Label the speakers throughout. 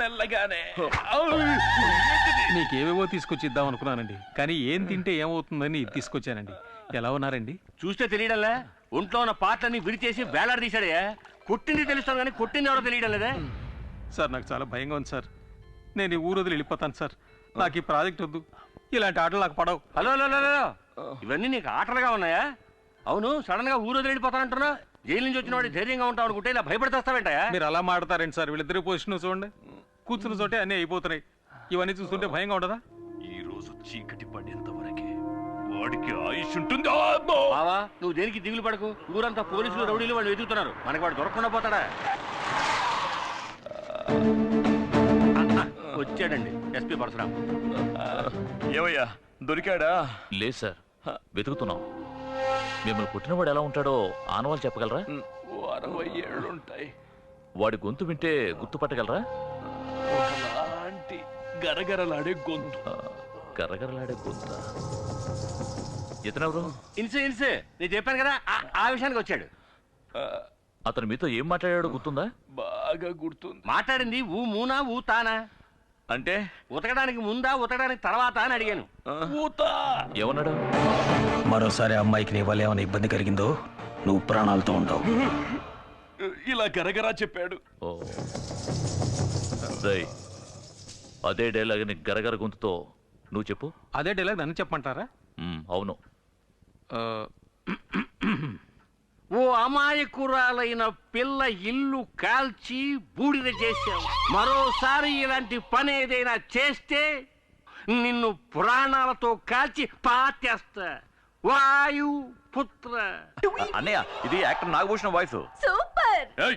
Speaker 1: మెల్లగానే.
Speaker 2: మీకేవేవో తీసుకొచ్చి ఇద్దాం అనుకున్నానండి. కానీ ఏం తింటే ఏమవుతుందని తీసుకొచ్చానండి. ఎలా ఉన్నారండి?
Speaker 3: చూస్తే తెలియడంలే? ఒంట్లో ఉన్న పాటలన్నీ విడిచేసి వేలాడదీశాడే కొట్టింది తెలుస్తాను కానీ కొట్టింది ఎవరో తెలియడం లేదే?
Speaker 2: సార్ నాకు చాలా భయంగా ఉంది సార్. నేను ఈ ఊరు వదిలి వెళ్ళిపోతాను సార్. నాకు ఈ ప్రాజెక్ట్ వద్దు. ఇలాంటి ఆటలు నాకు పడవు.
Speaker 3: Hello hello hello, hello. ఇవన్నీ నీకు ఆటలుగా ఉన్నాయా? అవును సడన్గా ఊరు వదిలి వెళ్ళిపోతానంటున్నా. జైలు నుంచి వచ్చిన వాడు ధైర్యంగా ఉంటావు అనుకుంటే ఇలా భయపడితేస్తావేంటయా
Speaker 2: మీరు అలా మాడతారండి సార్. వీళ్ళిద్దరి పొజిషన్ చూడండి. కూర్చున్న చోటే అన్నీ అయిపోతున్నాయి. ఇవన్నీ చూస్తుంటే భయంగా ఉండదా?
Speaker 1: ఈ రోజు చీకటి పడేంత వరకే వాడికి ఆయుష్ ఉంటుంది!
Speaker 3: బావా నువ్వు దేనికి దిగులు పడకు? ఊరంతా పోలీసులు రౌడీలు వాళ్ళు వెతుకుతున్నారు. మనకి వాడు దొరకకుండా పోతాడా? ఆ, ఆ, వచ్చాడండి ఎస్పీ పరశురాం.
Speaker 1: ఏమయ్యా దొరికాడా?
Speaker 4: లేదు సార్ వెతుకుతున్నాం. మిమ్మల్ని పుట్టినవాడు ఎలా ఉంటాడో ఆనవాళ్ళు చెప్పగలరా?
Speaker 1: అరవై ఏళ్ళుంటాయి
Speaker 4: వాడి గొంతు వింటే గుర్తుపట్టగలరా?
Speaker 1: ఒకలాంటి గరగరలాడే గొంతు.
Speaker 4: గరగరలాడే గొంత. ఇతనెవరు?
Speaker 3: ఇన్సే ఇన్సే. నేను చెప్పాను కదా ఆ- ఆ విషయానికి వచ్చాడు.
Speaker 4: అతను మీతో ఏం మాట్లాడాడో గుర్తుందా?
Speaker 1: బాగా గుర్తుంది.
Speaker 3: మాట్లాడింది ఊ మూనా ఊ తానా?
Speaker 1: అంటే?
Speaker 3: ఉతకడానికి ముందా ఉతకడానికి తర్వాత అని అడిగాను.
Speaker 1: ఊత.
Speaker 4: ఏమన్నాడు?
Speaker 5: మరోసారి అమ్మాయికి నీ వల్ల ఏమైనా ఇబ్బంది కలిగిందో నువ్వు ప్రాణాలతో ఉండవు
Speaker 1: ఇలా గరగరా చెప్పాడు.
Speaker 4: ఓ. రేయ్, అదే డైలాగ్ని గరగర గొంతుతో నువ్వు చెప్పు.
Speaker 2: అదే డైలాగ్ నన్ను చెప్పమంటారా?
Speaker 4: మ్, అవును.
Speaker 2: ఆ,
Speaker 3: ఓ అమాయకురాలైన పిల్ల ఇల్లు కాల్చి బూడిద చేశావు. మరోసారి ఇలాంటి పని ఏదైనా చేస్తే నిన్ను ప్రాణాలతో కాల్చి పాతేస్తా. వాయు పుత్ర.
Speaker 1: అన్నయ్య ఇది యాక్టర్ నాగభూషణం వాయిస్
Speaker 6: సూపర్.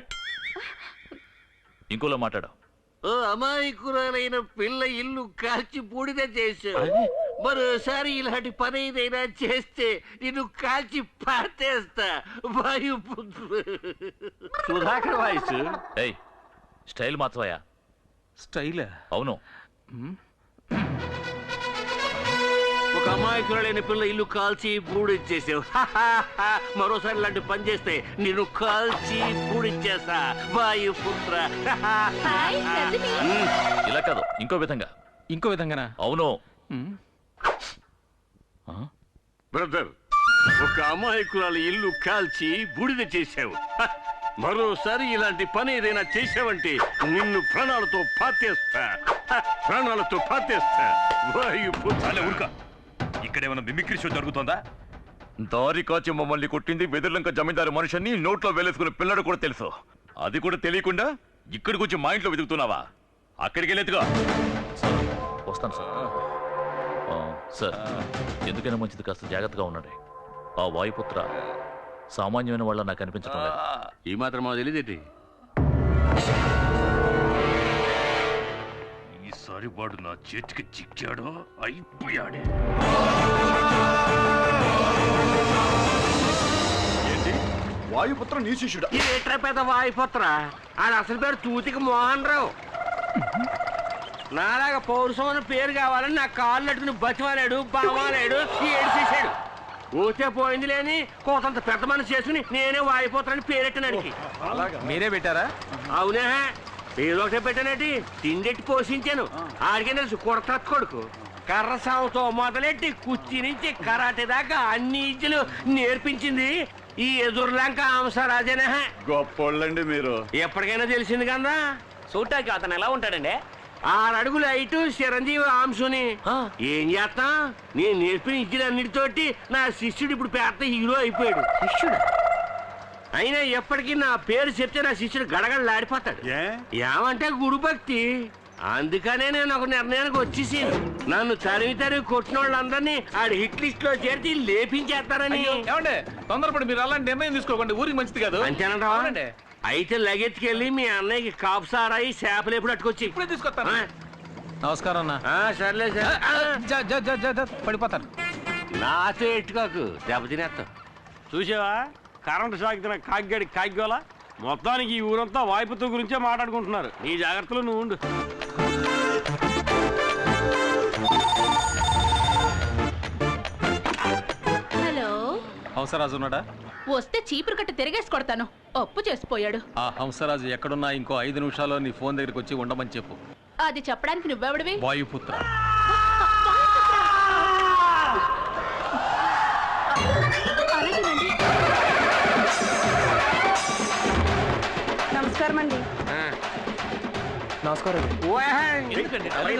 Speaker 4: ఇంకోలో మాట్లాడు.
Speaker 3: ఓ అమాయకురాలైన పిల్ల ఇల్లు కాల్చి బూడిద చేశావు. మరోసారి ఇలాంటి పని ఏదైనా చేస్తే నిన్ను కాల్చి పాతేస్తా వాయు పుత్ర సుధాకర్ వాయిస్.
Speaker 4: ఏయ్ స్టైల్ మార్చవయ్యా
Speaker 2: స్టైలా?
Speaker 4: అవును.
Speaker 3: అమాయకురాలైన పిల్ల ఇల్లు కాల్చి బూడిచ్చేసావు. మరోసారి ఇలాంటి పని చేస్తే నిన్ను కాల్చి బూడిచ్చేస్తా. వాయు పుత్ర.
Speaker 4: ఇలా కాదు ఇంకో విధంగా.
Speaker 2: ఇంకో విధంగానా?
Speaker 4: అవును?
Speaker 3: బ్రదర్ ఒక అమాయకురాలు ఇల్లు కాల్చి బూడిద చేశావు. హ! మరోసారి ఇలాంటి పని ఏదైనా చేశావంటే నిన్ను ప్రాణాలతో పాతేస్తా. హ! ప్రాణాలతో పాతేస్తా. వాయు పుత్ర.
Speaker 1: ఊరుక. ఇక్కడేమైనా మిమిక్రీ షో జరుగుతోందా?
Speaker 7: దారి కాచి మమ్మల్ని కొట్టింది వెదుర్లంక జమీందారు మనుషుని నోట్లో వేలేసుకున్న పిల్లడు కూడా తెలుసు. అది కూడా తెలియకుండా ఇక్కడికి వచ్చి మా ఇంట్లో వెతుకుతున్నావా? అక్కడికి వెళ్ళేదిగా
Speaker 4: సార్ వస్తాను సార్. ఆ, సార్ ఎందుకైనా మంచిది కాస్త జాగ్రత్తగా ఉండండి. ఆ వాయుపుత్ర సామాన్యమైన వాళ్ళ నాకు అనిపించడం లేదు.
Speaker 3: ఈ మాత్రం మాకు తెలియదేటి?
Speaker 1: ఈసారి వాడు నా చేతికి చిక్కాడో అయిపోయాడే.
Speaker 7: ఏంటి? వాయుపుత్ర నీ శిష్యుడా?
Speaker 3: ఇది ఎట్రా పెద్ద వాయుపుత్ర. ఆడ అసలు పేరు తూతికి మోహన్ రావు నాలాగా పౌరుషం అని పేరు కావాలని నా కాళ్ళు అట్టుకుని బతిమాలాడు బామాలాడు ఏడిచేసాడు ఊతే పోయింది లేని కోతంత పెద్ద మనసు చేసుకుని నేనే వాయిపోతానని పేరెట్టినాడికి.
Speaker 2: మీరే పెట్టారా?
Speaker 3: అవునే. ఏదో ఒకటే పెట్టానటి? తిండెట్టి పోషించాను. ఆడికే తెలుసు కొడత కొడుకు. కర్ర సాగుతో మొదలెట్టి కుర్చీ నుంచి కరాటే దాకా అన్ని ఇజ్జలు నేర్పించింది ఈ ఎదురులంక అంశరాజనే
Speaker 7: గొప్పోళ్ళండి మీరు.
Speaker 3: ఎప్పటికైనా తెలిసింది కదా చూడటానికి అతను ఎలా ఉంటాడండి? ఆరు అడుగులు హైటు చిరంజీవి ఆంశుని ఏం చేస్తా? నేను నేర్పిన ఇజ్జలన్నిటితోటి నా శిష్యుడు ఇప్పుడు పెద్ద హీరో అయిపోయాడు. శిష్యుడు? అయినా ఎప్పటికీ నా పేరు చెప్తే నా శిష్యుడు గడగడలాడిపోతాడు. ఏమంటే గురు భక్తి అందుకనే నేను ఒక నిర్ణయానికి వచ్చేసి నన్ను తరిమి తరిమి కొట్టిన వాళ్ళందరినీ ఆడి హిట్ లిస్ట్లో చేర్చి లేపించేస్తారని.
Speaker 2: ఏమండి? తొందరపడి మీరు అలాంటి నిర్ణయం తీసుకోకండి. ఊరికి మంచిది కాదు.
Speaker 3: అంతేనంటావా?
Speaker 2: అవునండి.
Speaker 3: అయితే లగెత్తుకెళ్ళి మీ అన్నయ్యకి కాపు సారాయి చేపలు ఎప్పుడు అట్టుకొచ్చి.
Speaker 2: ఇప్పుడే తీసుకొస్తాను.
Speaker 3: ఆ?
Speaker 2: నమస్కారం అన్న.
Speaker 3: ఆ, సర్లే
Speaker 2: ఆ,
Speaker 3: సార్
Speaker 2: ఆ, జ, జ, జ, జ, జ, పడిపోతాను.
Speaker 3: నాతో ఎట్టుకోకు. దెబ్బతినేస్తావు
Speaker 8: చూసావా? కరెంటు షాక్ తిన కాగ్గాడి కాగ్గోల? మొత్తానికి ఈ ఊరంతా వాయిపుతో గురించే మాట్లాడుకుంటున్నారు. నీ జాగ్రత్తలో నువ్వు ఉండు.
Speaker 6: హలో.
Speaker 2: అవసరాజు ఉన్నాడా?
Speaker 6: వస్తే చీపురు కట్ట తిరిగేసి కొడతాను. అప్పు చేసిపోయాడు.
Speaker 2: ఆ హంసరాజు ఎక్కడున్నా ఇంకో ఐదు నిమిషాల్లో నీ ఫోన్ దగ్గరికి వచ్చి ఉండమని చెప్పు.
Speaker 6: అది చెప్పడానికి నువ్వెవడివి?
Speaker 2: వాయుపుత్ర.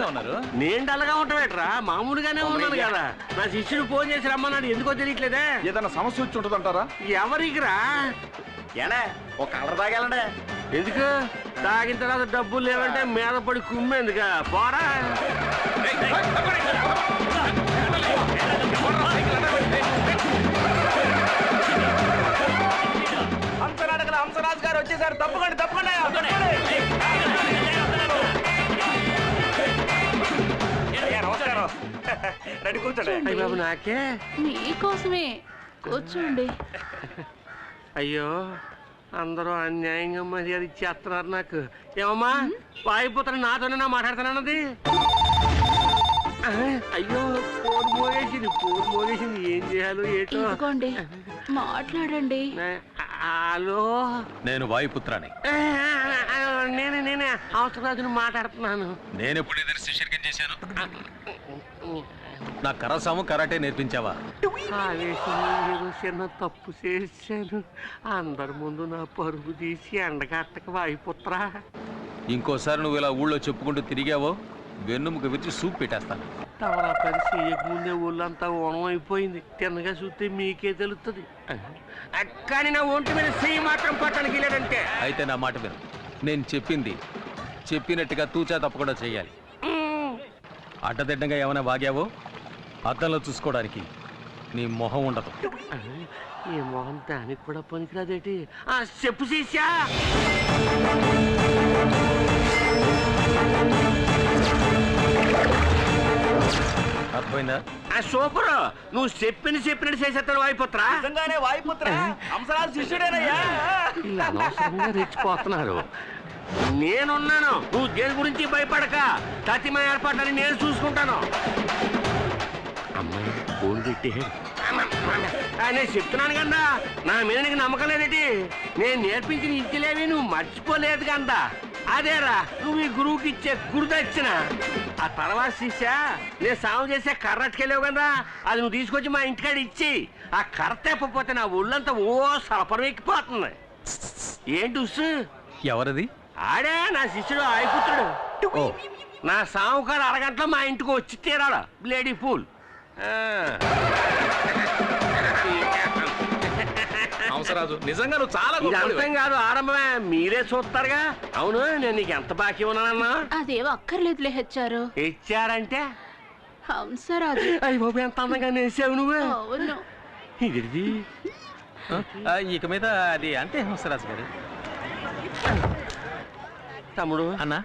Speaker 4: ఉన్నారు
Speaker 3: నేను డల్గా ఉంటావేట్రా మామూలుగానే ఉన్నాను కదా నా శిష్యుడు ఫోన్ చేసి రమ్మన్నాడు ఎందుకో తెలియట్లేదే
Speaker 9: ఏదైనా సమస్య వచ్చి ఉంటుందంటారా
Speaker 3: ఎవరికిరా
Speaker 9: ఏడే ఒక కలర్ తాగలడే
Speaker 3: ఎందుకు తాగిన తర్వాత డబ్బులు లేవంటే మీద పడి కుమ్మేందుక పోరా
Speaker 9: హంసరాజు గారు వచ్చేసారు తప్పకండి తప్పకండి రండి కూర్చోండి.
Speaker 3: అయ్య బాబు నాకే?
Speaker 6: మీకోసమే. కూర్చోండి.
Speaker 3: అయ్యో అందరూ అన్యాయంగా మర్యాద ఇచ్చేస్తున్నారు నాకు. ఏమమ్మా వాయిపోతాను నాతోనే నా మాట్లాడుతానన్నది అయ్యో ఫోన్ మోగేసింది ఫోన్ మోగేసింది. ఏం చేయాలో ఏటో.
Speaker 6: ఇదిగోండి మాట్లాడండి.
Speaker 3: హలో?
Speaker 2: నేను వాయుపుత్రాని.
Speaker 3: నేనే నేనే. అవసరాజును మాట్లాడుతున్నాను.
Speaker 2: నేను ఎప్పుడు ఏదైనా శిష్యర్గం చేశాను? నా కరసాము కరాటే నేర్పించావా?
Speaker 3: ఆవేశంలో చిన్న తప్పు చేశాను. అందరి ముందు నా పరుగు తీసి ఎండగట్టక వాయిపుత్రా.
Speaker 2: ఇంకోసారి నువ్వు ఇలా ఊళ్ళో చెప్పుకుంటూ తిరిగావో వెన్నుముక విరిచి సూప్ పెట్టేస్తాను.
Speaker 3: తమరా పని చేయకముందే ఒళ్ళంతా ఓణం అయిపోయింది. తిన్నగా చూస్తే మీకే తెలుస్తుంది కానీ నా ఒంటి మీద చెయ్యి మాత్రం పట్టడానికి లేదంటే.
Speaker 2: అయితే నా మాట విను. నేను చెప్పింది. చెప్పినట్టుగా తూచా తప్పకుండా చేయాలి అడ్డదిడ్డంగా ఏమైనా వాగావో అద్దంలో చూసుకోవడానికి నీ మొహం ఉండదు.
Speaker 3: ఈ మొహం దానికి కూడా పనికిరాదేటి? ఆ చెప్పు శీషా!
Speaker 2: అర్థమైందా?
Speaker 3: ఆ సూపర్. నువ్వు చెప్పిన చెప్పినట్టు చేసేస్తాడు వాయిపుత్రా.
Speaker 9: నిజంగానే వాయుపుత్ర? శిష్యుడేనయ్యా.
Speaker 3: అనవసరంగా రెచ్చిపోతున్నారు. నేనున్నాను. నువ్వు దేని గురించి భయపడక. తతిమ ఏర్పాట్లని నేను చూసుకుంటాను. అమ్మాయి ఫోన్ పెట్టి నేను చెప్తున్నాను కదా నా మీద నీకు నమ్మకం లేదేటి? నేను నేర్పించిన ఇచ్చిలేవి నువ్వు మర్చిపోలేదు కదా అదేరా నువ్వు ఈ గురువుకి ఇచ్చే గురుదక్షిణ ఆ తర్వాత శిష్య నేను సాగు చేసే కర్ర అట్టుకెళ్ళావు కదా అది నువ్వు తీసుకొచ్చి మా ఇంటికాడ ఇచ్చి ఆ కర్ర తెప్పపోతే నా ఒళ్ళంతా ఓ సలపరం ఎక్కిపోతుంది. ఏంటి ఉస్సు?
Speaker 2: ఎవరది?
Speaker 3: ఆడే నా శిష్యుడు ఆయిపుత్రుడు
Speaker 2: ఓ.
Speaker 3: నా సావుకారు అరగంటలో మా ఇంటికి వచ్చి తీరాల బ్లేడీ పూల్.
Speaker 4: హంసరాజు నిజంగా నువ్వు చాలా
Speaker 3: ఇది అంతం కాదు ఆరంభమే. మీరే చూస్తారుగా. అవును నేను నీకు ఎంత బాకీ ఉన్నానన్నా?
Speaker 6: అదేవో అక్కర్లేదులే హెచ్చారు.
Speaker 3: ఇచ్చారంటే
Speaker 6: హంసరాజు
Speaker 3: అయ్యి బాబు ఎంత అందంగా నేసావు నువ్వు.
Speaker 6: అవును.
Speaker 3: ఇది
Speaker 2: ఆ, ఇక మీద అది అంతే హంసరాజు గారు.
Speaker 3: తమ్ముడు.
Speaker 2: అన్నా.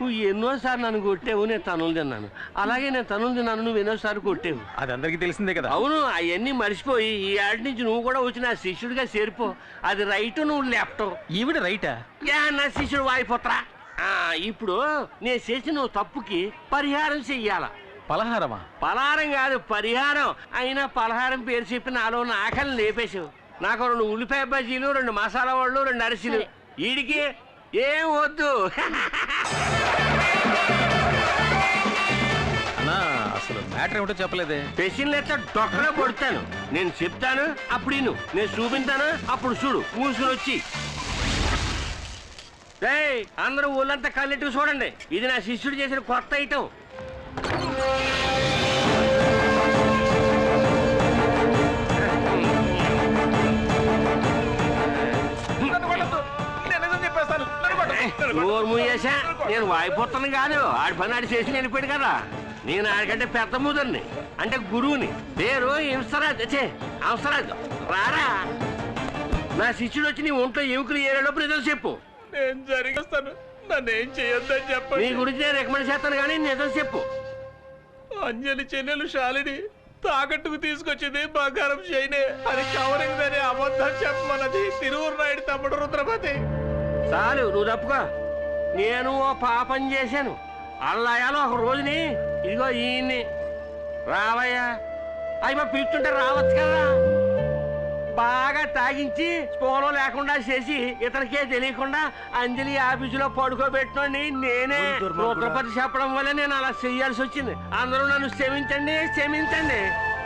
Speaker 3: నువ్వు ఎన్నోసార్లు నన్ను కొట్టావు నేను తనులు తిన్నాను. అలాగే నేను తనులు తిన్నాను నువ్వు ఎన్నోసార్లు కొట్టావు.
Speaker 2: అది అందరికీ తెలిసిందే కదా.
Speaker 3: అవును అవన్నీ మర్చిపోయి ఈ ఏడు నుంచి నువ్వు కూడా వచ్చి నా శిష్యుడిగా చేరిపో. అది రైట్ నువ్వు లెఫ్ట్.
Speaker 2: ఈవిడ రైటా?
Speaker 3: యా నా శిష్యుడు వాయిపోత్రా ఆ, ఇప్పుడు నేను చేసిన తప్పుకి పరిహారం చెయ్యాల?
Speaker 2: పలహారమా?
Speaker 3: పలహారం కాదు పరిహారం. అయినా పలహారం పేరు చెప్పి నాలో ఉన్న ఆకలిని లేపేశావు. నాకు రెండు ఉల్లిపాయ బజ్జీలు రెండు మసాలా వాళ్ళు రెండు అరిసెలు. వీడికి ఏం వద్దు.
Speaker 2: అన్నా అసలు మ్యాటర్ ఏమిటో చెప్పలేదే.
Speaker 3: పెసిన్లు ఎత్త డొక్కలో కొడతాను. నేను చెప్తాను అప్పుడు ఇను. నేను చూపించాను అప్పుడు చూడు. మూసుకుని వచ్చి. అందరూ ఊళ్ళంతా కళ్ళెట్టు చూడండి. ఇది నా శిష్యుడు చేసిన కొత్త ఐటమ్ నోరు మూయేసా నేను వాయిపోతాను కాదు. ఆడి పని ఆడి చేసి వెళ్ళిపోయాడు కదా. నేను ఆడికంటే పెద్ద ముదర్ని అంటే గురువుని. పేరు హింసరాజ్ చే హంసరాజ్. రారా. నా శిష్యుడు వచ్చి నీ ఒంట్లో ఎముకలు ఏరేలోపు నిజం చెప్పు.
Speaker 9: నేను జరిగిస్తాను. నన్ను ఏం చేయొద్దని
Speaker 3: నీ
Speaker 9: చెప్పండి
Speaker 3: గురించి నేను రికమెండ్ చేస్తాను కానీ నిజం చెప్పు.
Speaker 9: అంజలి చెన్నెలు శాలిని తాకట్టుకు తీసుకొచ్చింది బంగారం చేయనే. అది కవరింగ్ అని అబద్ధం చెప్పమన్నది తిరువురు నాయుడు తమ్ముడు రుద్రపతి.
Speaker 3: చాలు నువ్వు తప్పుకో. నేను ఓ పాపం చేశాను. అల్లాయాలో ఒక రోజుని ఇదిగో ఈయన్ని. రావయ్యా అయ్యి మా పిలుస్తుంటే రావచ్చు కదా. బాగా తాగించి స్పోలో లేకుండా చేసి ఇతనికే తెలియకుండా అంజలి ఆఫీసులో పడుకోబెట్టుకోండి నేనే రుద్రపతి చెప్పడం వల్ల నేను అలా చెయ్యాల్సి వచ్చింది. అందరూ నన్ను క్షమించండి క్షమించండి.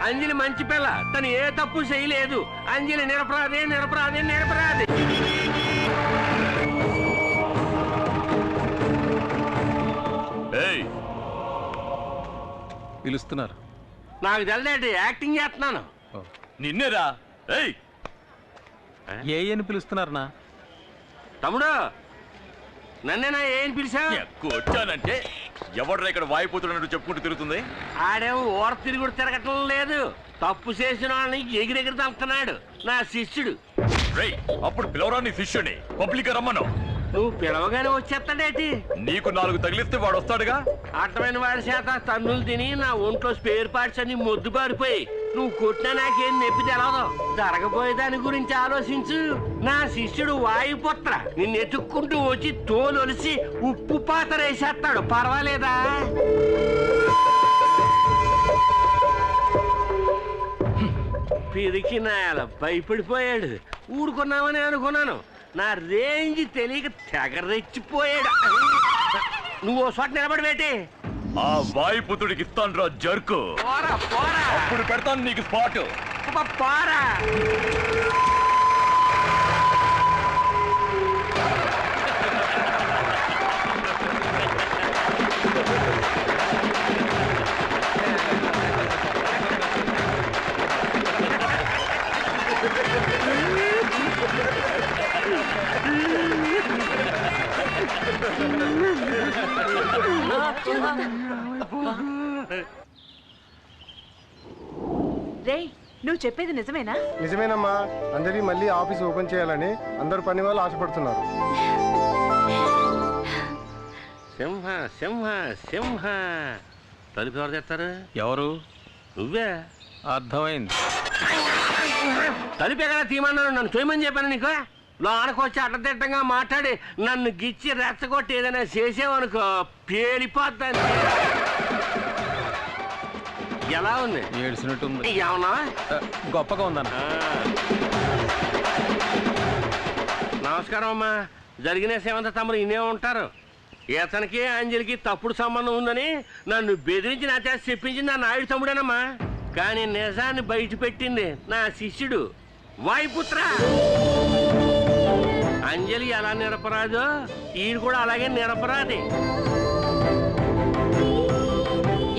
Speaker 3: అంజలి మంచి పిల్ల. తను ఏ తప్పు చేయలేదు. అంజలి నిరపరాధి నిరపరాధి నిరపరాధి.
Speaker 2: పిలుస్తున్నారు.
Speaker 3: నాకు తెలియదు యాక్టింగ్ చేస్తున్నాను.
Speaker 7: నిన్నేరా? ఏయ్!
Speaker 2: ఏ అని పిలుస్తున్నారనా
Speaker 3: తమ్ముడు నన్నేనా ఏం పిలిచా?
Speaker 7: కొట్టానంటే ఎవడ్రా ఇక్కడ వాయిపోతున్నట్టు చెప్పుకుంటూ తిరుగుతుంది?
Speaker 3: ఆడేమో ఓర తిరుగుడు తిరగటం లేదు. తప్పు చేసిన వాళ్ళని ఎగిరెగిరి తలుపుతున్నాడు నా శిష్యుడు.
Speaker 7: రేయ్ అప్పుడు పిలవరా నీ శిష్యుని పబ్లిక్ రమ్మను.
Speaker 3: నువ్వు పిలవగానే వచ్చేస్తాడేటి
Speaker 7: నీకు నాలుగు తగిలిస్తే వాడు వస్తాడుగా?
Speaker 3: అర్థమైన వాడి చేత తన్నులు తిని నా ఒంట్లో స్పేర్ పార్ట్స్ అన్ని మొద్దు పారిపోయి నువ్వు కొట్టినా నాకేం నొప్పి తెలవదు. జరగబోయే దాని గురించి ఆలోచించు. నా శిష్యుడు వాయుపుత్ర. నిన్ను ఎత్తుక్కుంటూ వచ్చి తోలొలిసి ఉప్పు పాత్ర వేసేస్తాడు. పర్వాలేదా? పిరికి నాయాల భయపడిపోయాడు. ఊరుకున్నామని అనుకున్నాను. నా రేంజ్ తెలియక తెగ రెచ్చిపోయాడు నువ్వు ఓ చోట నిలబడి పెట్టి
Speaker 7: ఆ వాయుపుత్రుడికి ఇస్తాను రా జర్కు.
Speaker 3: పోరా పోరా.
Speaker 7: అప్పుడు పెడతాను నీకు స్పాట్.
Speaker 3: పోరా.
Speaker 10: రేయ్ నువ్వు చెప్పేది నిజమేనా?
Speaker 11: నిజమేనమ్మా. అందరి మళ్ళీ ఆఫీస్ ఓపెన్ చేయాలని అందరు పని వాళ్ళు ఆశపడుతున్నారు.
Speaker 3: సింహ సింహ సింహ. తలుపు ఎవరు తెస్తారు?
Speaker 2: ఎవరు?
Speaker 3: నువ్వే.
Speaker 2: అర్థమైంది.
Speaker 3: తలుపు ఎక్కడ తీయమన్నాను? నన్ను చూయమని చెప్పాను నీకు? లోనకు వచ్చి అడ్డదిడ్డంగా మాట్లాడి నన్ను గిచ్చి రెచ్చగొట్టి ఏదైనా చేసేవనుకో పేలిపోద్దని. ఎలా ఉంది?
Speaker 2: ఏడ్చినట్టుంది.
Speaker 3: ఏమన్నా?
Speaker 2: గొప్పగా ఉందన్న.
Speaker 3: నమస్కారం అమ్మా. జరిగిన సేవంత తమరు ఇన్నే ఉంటారు. ఇతనికి అంజలికి తప్పుడు సంబంధం ఉందని నన్ను బెదిరించి నా చేత చెప్పించింది నా నాయుడు తమ్ముడేనమ్మా. కానీ నిజాన్ని బయట పెట్టింది నా శిష్యుడు. వాయుపుత్ర! అంజలి ఎలా నిరపరాదో ఈయన కూడా అలాగే నిరపరాది.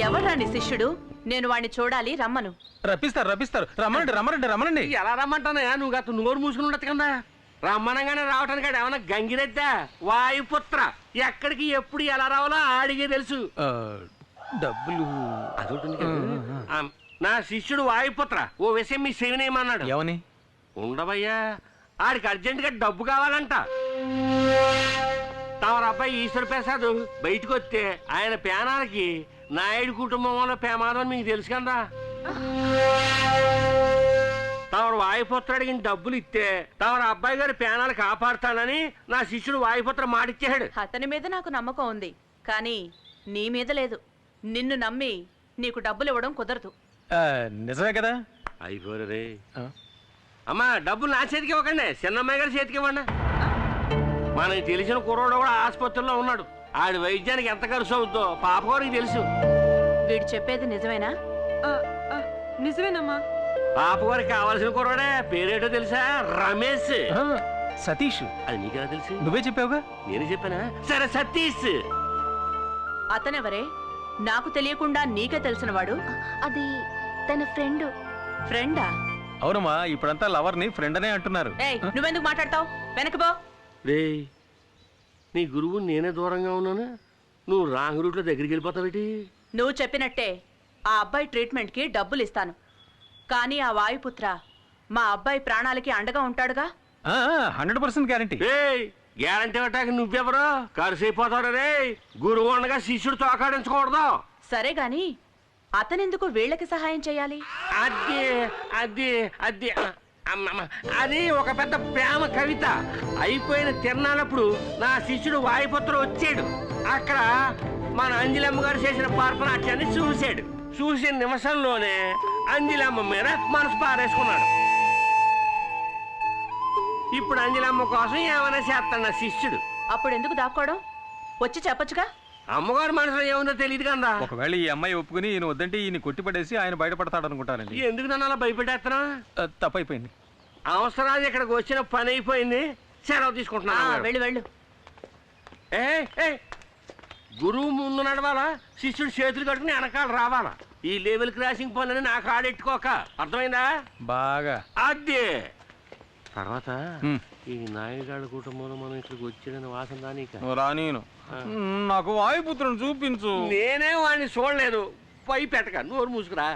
Speaker 10: ఎవడ్రా నీ శిష్యుడు? నేను వాడిని చూడాలి రమ్మను.
Speaker 2: రప్పిస్తారు రప్పిస్తారు. రమ్మనండి రమ్మనండి రమ్మనండి.
Speaker 3: ఎలా రమ్మంటానయా నువ్వు గత నోరు మూసుకుని ఉండదు కదా. రమ్మనంగానే రావటానికి ఆడు ఏమన్నా గంగిరెద్దా? వాయుపుత్ర. ఎక్కడికి ఎప్పుడు ఎలా రావాలో ఆడిగే తెలుసు.
Speaker 2: డబ్బులు.
Speaker 3: అదొకటి నా శిష్యుడు వాయుపుత్ర. ఓ విషయం మీ శివనేమన్నాడు
Speaker 2: ఏమని
Speaker 3: ఉండవయ్యా ఆడికి అర్జెంటుగా డబ్బు కావాలంట. తమరు అబ్బాయి ఈశ్వర ప్రసాద్ బయటకు వస్తే ఆయన పేనాలకి నాయుడు కుటుంబం వల్ల ప్రమాదం అని మీకు తెలుసు కదా తమరు వాయుపుత్ర అడిగిన డబ్బులు ఇస్తే తమరు అబ్బాయి గారి పేనాలు కాపాడుతానని నా శిష్యుడు వాయుపుత్ర మాటిచ్చాడు.
Speaker 10: అతని మీద నాకు నమ్మకం ఉంది. కానీ నీ మీద లేదు. నిన్ను నమ్మి నీకు డబ్బులు ఇవ్వడం కుదరదు.
Speaker 2: నిజమే కదా?
Speaker 3: అయిపోరు అమ్మా డబ్బులు నా చేతికి ఇవ్వకండి. చిన్నమ్మాయి గారి చేతికి ఇవ్వండి. మనకి తెలిసిన కుర్రోడు కూడా ఆసుపత్రిలో ఉన్నాడు. ఆడి వైద్యానికి ఎంత ఖర్చు అవుద్దో పాప గారికి తెలుసు.
Speaker 10: వీడు చెప్పేది నిజమేనా?
Speaker 6: నిజమేనమ్మా.
Speaker 3: పాప గారికి కావాల్సిన కుర్రోడే పేరేటో తెలుసా? రమేష్.
Speaker 2: సతీష్.
Speaker 3: అది నీకెలా తెలుసు?
Speaker 2: నువ్వే చెప్పావుగా?
Speaker 3: నేను చెప్పానా? సరే సతీష్.
Speaker 10: అతనెవరే? నాకు తెలియకుండా నీకే తెలిసినవాడు?
Speaker 6: అది తన ఫ్రెండ్.
Speaker 10: ఫ్రెండా?
Speaker 2: అవునమ్మా ఇప్పుడంతా లవర్ని ఫ్రెండ్ అనే అంటున్నారు.
Speaker 10: ఏయ్ నువ్వెందుకు మాట్లాడతావు? వెనక్కి పో.
Speaker 3: రే నీ గురువు నేనే దూరంగా ఉన్నాను? నువ్వు రాంగ్ రూట్లో దగ్గరికి వెళ్ళిపోతావేటి
Speaker 10: నువ్వు చెప్పినట్టే ఆ అబ్బాయి ట్రీట్మెంట్కి డబ్బులు ఇస్తాను. కానీ ఆ వాయుపుత్ర మా అబ్బాయి ప్రాణాలకి అండగా ఉంటాడుగా?
Speaker 2: Hundred percent guarantee.
Speaker 3: ఏయ్ గ్యారంటీ ఇవ్వటానికి నువ్వెవరు? ఖర్చు అయిపోతాడు రే గురువు ఉండగా శిష్యుడు తోకాడించకూడదు.
Speaker 10: సరే గాని అతనెందుకు వీళ్ళకి సహాయం చేయాలి?
Speaker 3: అది అది అది అది ఒక పెద్ద ప్రేమ కవిత. అయిపోయిన తిరణాలప్పుడు నా శిష్యుడు వాయుపుత్ర వచ్చాడు. అక్కడ మన అంజలమ్మ గారు చేసిన పార్పనాట్యాన్ని చూశాడు. చూసిన నిమిషంలోనే అంజలమ్మ మీద మనసు పారేసుకున్నాడు. ఇప్పుడు అంజలమ్మ కోసం ఏమైనా చేస్తాడు నా శిష్యుడు.
Speaker 10: అప్పుడు ఎందుకు దాక్కోవడం? వచ్చి చెప్పొచ్చుగా.
Speaker 3: అమ్మగారు మనసులో ఏముందో తెలియదు కదా.
Speaker 2: ఒకవేళ ఈ అమ్మాయి ఒప్పుకుని ఈయన వద్దంటే ఈయన కొట్టిపడేసి ఆయన బయటపడతాడు అనుకుంటానండి
Speaker 3: ఎందుకు నన్ను అలా భయపెట్టేస్తున్నా
Speaker 2: తప్పైపోయింది.
Speaker 3: అవసరాలు ఇక్కడికి వచ్చిన పని అయిపోయింది. సెలవు తీసుకుంటున్నా.
Speaker 10: వెళ్ళు వెళ్ళు.
Speaker 3: ఏ ఏ, గురువు ముందు నడవాలా? శిష్యుడు చేతులు కట్టుకుని వెనకాల రావాలా? ఈ లెవెల్ క్రాసింగ్ పనులని నా కాడెట్టుకోక అర్థమైందా?
Speaker 2: బాగా.
Speaker 3: అదే. తర్వాత. ఈ నాయుడుగాళ్ళ కుటుంబంలో మనం ఇక్కడికి వచ్చిన వాసన దానిక
Speaker 2: నువ్వు రానీను. నాకు వాయుపుత్రుని చూపించు.
Speaker 3: నేనే వాడిని చూడలేదు. పై పెట్టక నోరు మూసుకురా.